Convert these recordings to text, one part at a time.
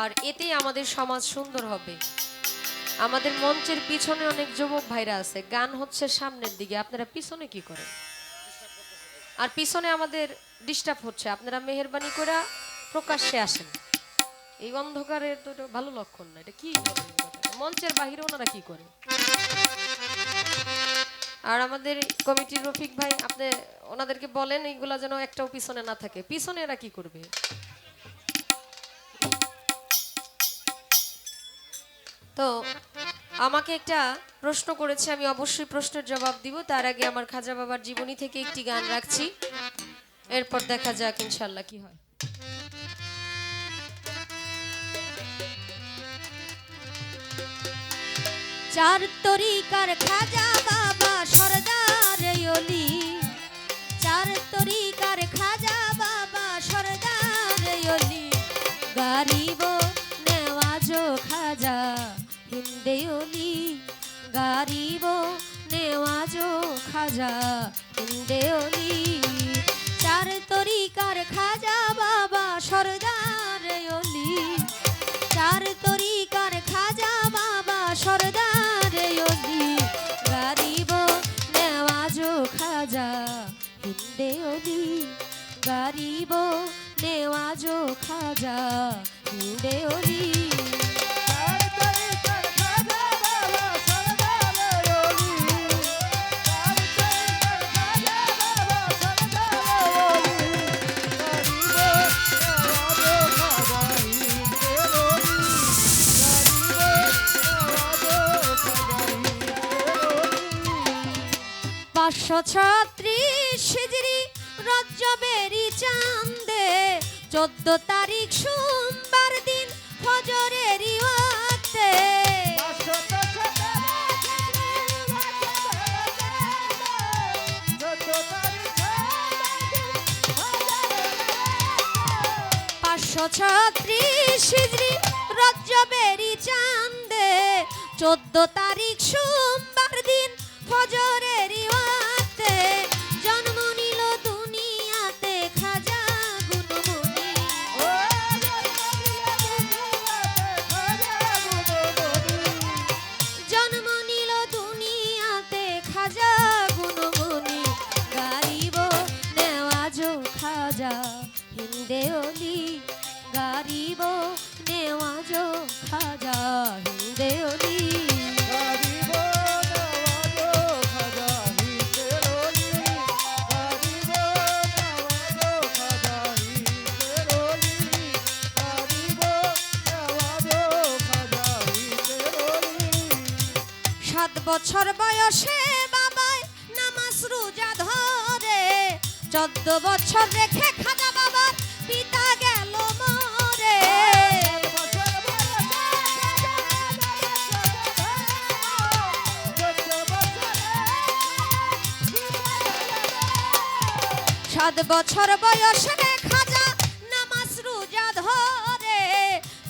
আর এতেই আমাদের সমাজ সুন্দর হবে। আমাদের মঞ্চের পিছনে অনেক যুবক ভাইরা আছে। গান হচ্ছে সামনের দিকে। আপনারা পিছনে কি করেন? আর পিছনে আমাদের ডিস্টার্ব হচ্ছে। আপনারা মেহরবানি করে প্রকাশ্যে আসেন। এই অন্ধকারের তো ভালো লক্ষণ না। এটা কি মঞ্চের বাহিরে ওনারা কি করে আর আমাদের কমিটির রফিক ভাই, আপনি ওনাদেরকে বলেন, এইগুলা যেন একটাও পিছনে না থাকে। পিছনে এরা কি করবে? তো আমাকে একটা প্রশ্ন করেছে, আমি অবশ্যই প্রশ্নের জবাব দিব। তার আগে আমার খাজা বাবার জীবনী থেকে একটি গান রাখছি। এরপর দেখা যাক ইনশাল্লাহ কি হয়। চার তরিকার খাজা বাবা সরদার অলি। চার তরিকার খাজা গারিব নেওয়াজো খাজা অলি চার তরিকার খাজা বাবা সরদার অলি চার তরিকার খাজা বাবা সরদার অলি গারিব নেওয়াজো খাজা অলি গারিব নেওয়াজো খাজা রজ্জবেরি চান্দে চোদ্দ তারিখ সোমবার দিন ফজরেরই ওয়াক্তে পাঁচশো ছত্রিশ হিজড়ি রজ্জবেরি চান্দে চোদ্দ তারিখ সোমবার দিন ফজরেরই হিন্দে অলি গারিব নেওয়াজো খাজা হিন্দে অলি সাত বছর বয়সে বাবাই নামাজ রোজা ধরে। চোদ্দ বছর রেখে খাজা বাবার পিতা গেল মরে। সাত বছর বয়সে খাজা নামাজ রোজা ধরে।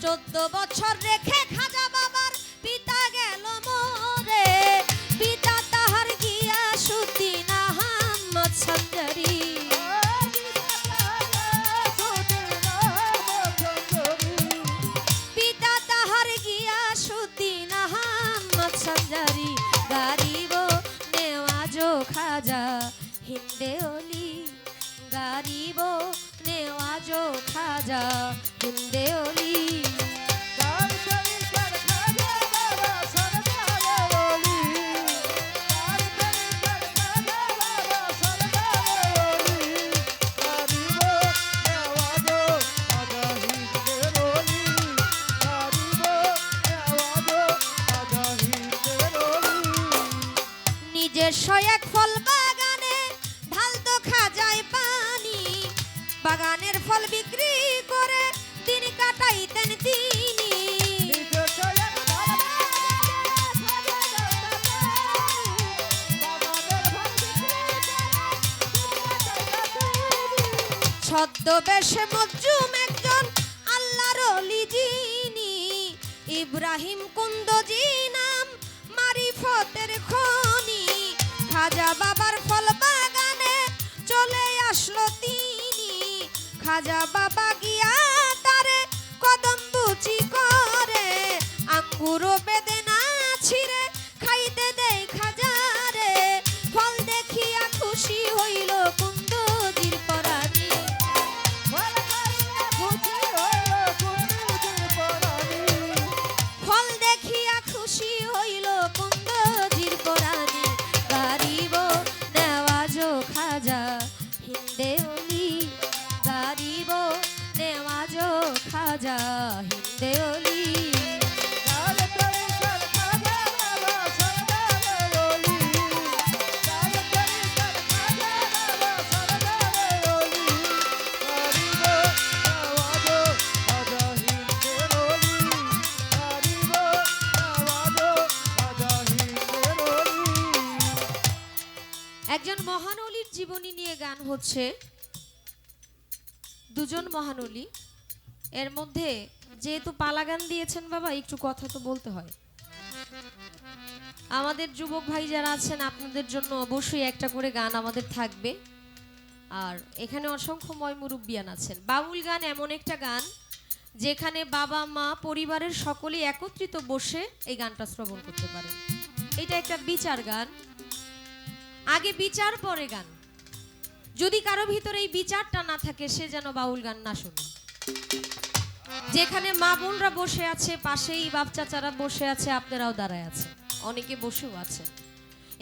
চোদ্দ বছর খাজা হিন্দে অলি গারিব নেওয়াজো খাজা হিন্দে অলি। নিজস্ব ছদ্মবেশে মজ্জুম একজন আল্লাহর লিজিনি ইব্রাহিম কুন্দজি নাম মারিফতের খনি। খাজা বাবার ফল বাগানে চলে আসলো তিনি। খাজা বাবা জীবনী নিয়ে গান হচ্ছে। দুজন মহান অলি এর মধ্যে যেহেতু পালা গান দিয়েছেন বাবা, একটু কথা তো বলতে হয়। আমাদের যুবক ভাই যারা আছেন, আপনাদের জন্য অবশ্যই একটা করে গান আমাদের থাকবে। আর এখানে অসংখ্য ময় মুরব্বিয়ান আছেন। বাউল গান এমন একটা গান, যেখানে বাবা, মা, পরিবারের সকলেই একত্রিত বসে এই গানটা শ্রবণ করতে পারেন। এটা একটা বিচার গান। আগে বিচার, পরে গান। যদি কারও ভিতরে এই বিচারটা না থাকে, সে যেন বাউল গান না শুনে। যেখানে মা বোনরা বসে আছে, পাশেই বাপ চাচারা বসে আছে, আপনারাও দাঁড়ায় আছে অনেকে বসেও আছে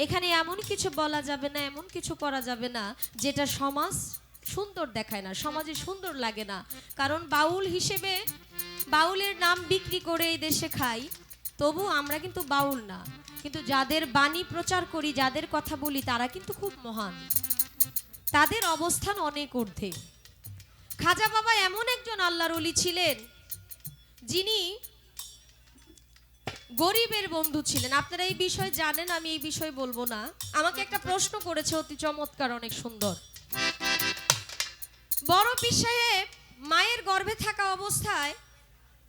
এখানে এমন কিছু বলা যাবে না, এমন কিছু করা যাবে না, যেটা সমাজ সুন্দর দেখায় না, সমাজে সুন্দর লাগে না। কারণ বাউল হিসেবে বাউলের নাম বিক্রি করে এই দেশে খাই, তবু আমরা কিন্তু বাউল না। কিন্তু যাদের বাণী প্রচার করি, যাদের কথা বলি, তারা কিন্তু খুব মহান। তাদের অবস্থান অনেক ঊর্ধ্বে। খাজা বাবা এমন একজন আল্লাহর অলি ছিলেন, যিনি গরিবের বন্ধু ছিলেন। আপনারা এই বিষয় জানেন, আমি এই বিষয় বলব না। আমাকে একটা প্রশ্ন করেছে অতি চমৎকার, অনেক সুন্দর। বড় সাহেব মায়ের গর্ভে থাকা অবস্থায়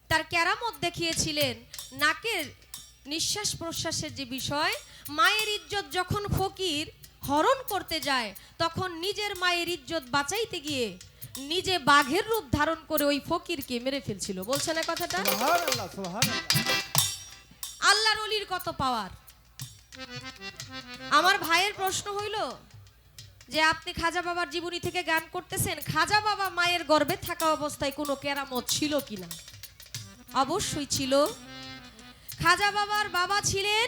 তার ক্যারামত দেখিয়েছিলেন, নাকের নিঃশ্বাস প্রশ্বাসের যে বিষয় মায়ের ইজ্জত যখন ফকির হরণ করতে যায় তখন নিজের মায়ের ইজ্জত বাঁচাইতে গিয়ে নিজে বাঘের রূপ ধারণ করে ওই ফকিরকে মেরে ফেলছিল। বলছে না কথাটা? আল্লাহর অলির কত পাওয়ার? আমার ভাইয়ের প্রশ্ন হইল যে আপনি খাজা বাবার জীবনী থেকে গান করতেছেন খাজা বাবা মায়ের গর্ভে থাকা অবস্থায় কোনো কেরামত ছিল কিনা? অবশ্যই ছিল। খাজা বাবার বাবা ছিলেন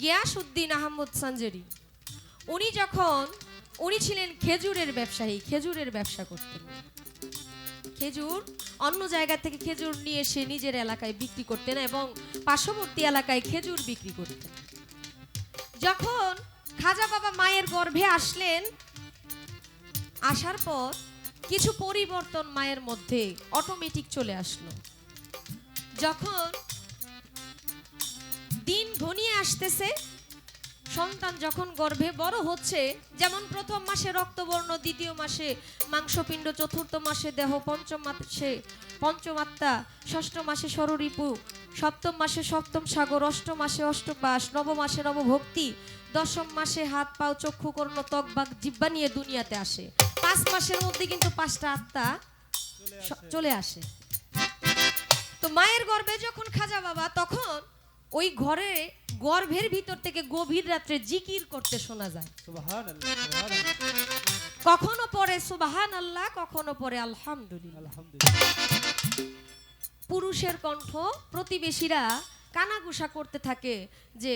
গিয়াসউদ্দিন আহমদ সঞ্জেরি উনি যখন, উনি ছিলেন খেজুরের ব্যবসায়ী, খেজুরের ব্যবসা করতেন। খেজুর, অন্য জায়গা থেকে খেজুর নিয়ে এসে নিজের এলাকায় বিক্রি করতেন এবং পার্শ্ববর্তী এলাকায় খেজুর বিক্রি করতেন। যখন খাজা বাবা মায়ের গর্ভে আসলেন, আসার পর কিছু পরিবর্তন মায়ের মধ্যে অটোমেটিক চলে আসলো। যখন দিন ঘনিয়ে আসতেছে, সন্তান যখন গর্ভে বড় হচ্ছে, যেমন প্রথম মাসে রক্তবর্ণ, দ্বিতীয় মাসে মাংসপিণ্ড, চতুর্থ মাসে দেহ, পঞ্চম মাসে পঞ্চমাত্মা, ষষ্ঠ মাসে স্বরূপু সপ্তম মাসে সপ্তম সাগর, অষ্টম মাসে অষ্টপাশ নবম মাসে নবভক্তি, দশম মাসে হাত, পাও, চক্ষু, কর্ণ, ত্বক, বাক জিব্বা নিয়ে দুনিয়াতে আসে। পাঁচ মাসের মধ্যে কিন্তু পাঁচটা আত্মা চলে আসে। তো মায়ের গর্ভে যখন খাজা বাবা, তখন ওই ঘরে গর্ভের ভিতর থেকে গভীর রাত্রে জিকির করতে শোনা যায়। কখনো পরে সুবাহান আল্লাহ কখনো পরে আলহামদুলিল্লাহ। পুরুষের কণ্ঠ প্রতিবেশীরা কানাঘুষা করতে থাকে যে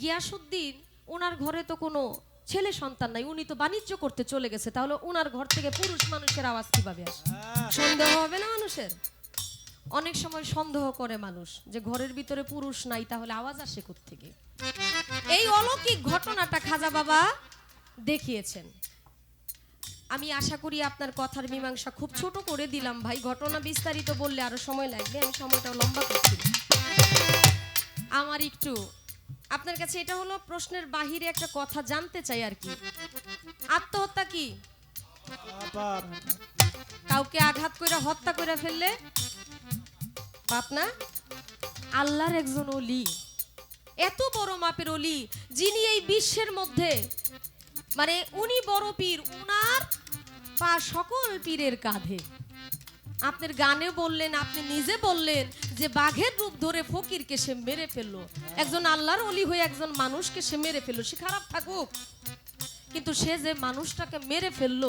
গিয়াসুদ্দিন ওনার ঘরে তো কোনো ছেলে সন্তান নাই উনি তো বাণিজ্য করতে চলে গেছে তাহলে ওনার ঘর থেকে পুরুষ মানুষের আওয়াজ কীভাবে আসে? সন্দেহ হবে না মানুষের? অনেক সময় সন্দেহ করে মানুষ যে ঘরের ভিতরে পুরুষ নাই, তাহলে আওয়াজ আসে থেকে এই অলৌকিক ঘটনাটা খাজা বাবা দেখিয়েছেন। আমি আশা করি আপনার কথার মীমাংসা খুব ছোট করে দিলাম ভাই। ঘটনা বিস্তারিত বললে আরও সময় লাগবে, আমি সময়টা লম্বা করছি। আমার একটু, আপনার কাছে এটা হলো প্রশ্নের বাহিরে একটা কথা জানতে চাই আর কি। আত্মহত্যা কি? কাউকে আঘাত করে হত্যা করে ফেললে? আল্লাহর একজন অলি এত বড় মাপের অলি যিনি এই বিশ্বের মধ্যে মানে উনি বড় পীর, উনার পা সকল পীরের কাঁধে। আপনার গানে বললেন, আপনি নিজে বললেন যে বাঘের রূপ ধরে ফকিরকে সে মেরে ফেলল। একজন আল্লাহর অলি হয়ে একজন মানুষকে সে মেরে ফেলল। সে খারাপ থাকুক। কিন্তু সে যে মানুষটাকে মেরে ফেলল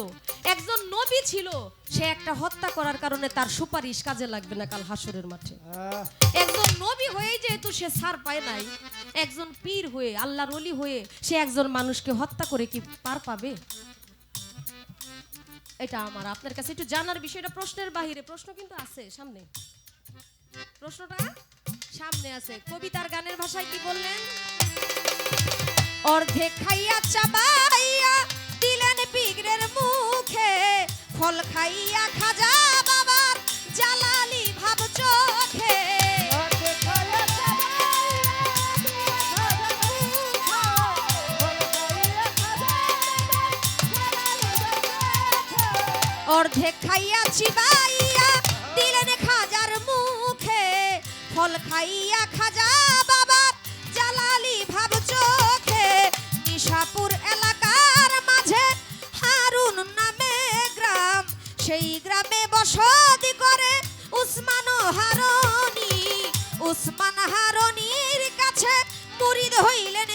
একজন নবী ছিল সে একটা হত্যা করার কারণে তার সুপারিশ কাজে লাগবে না কাল হাসরের মাঠে। একজন নবী হয়ে যেহেতু সে ছাড় পায় নাই একজন পীর হয়ে আল্লাহর অলি হয়ে সে একজন মানুষকে হত্যা করে কি পার পাবে? এটা আমার আপনার কাছে একটু জানার বিষয়টা প্রশ্নের বাহিরে প্রশ্ন কিন্তু আছে সামনে। প্রশ্নটা সামনে আছে। কবিতার গানের ভাষায় কি বললেন? অর্ধেক খাইয়া চাবাইয়া দিলেন পিগরের মুখে। ফল খাইয়া খাজা বাবার জালালি ভাব চোখে। অর্ধেক খাইয়া চিবাইয়া সেই গ্রামে বসতি করে উসমান হারনি উসমান হারনির কাছে মুরিদ হইলেন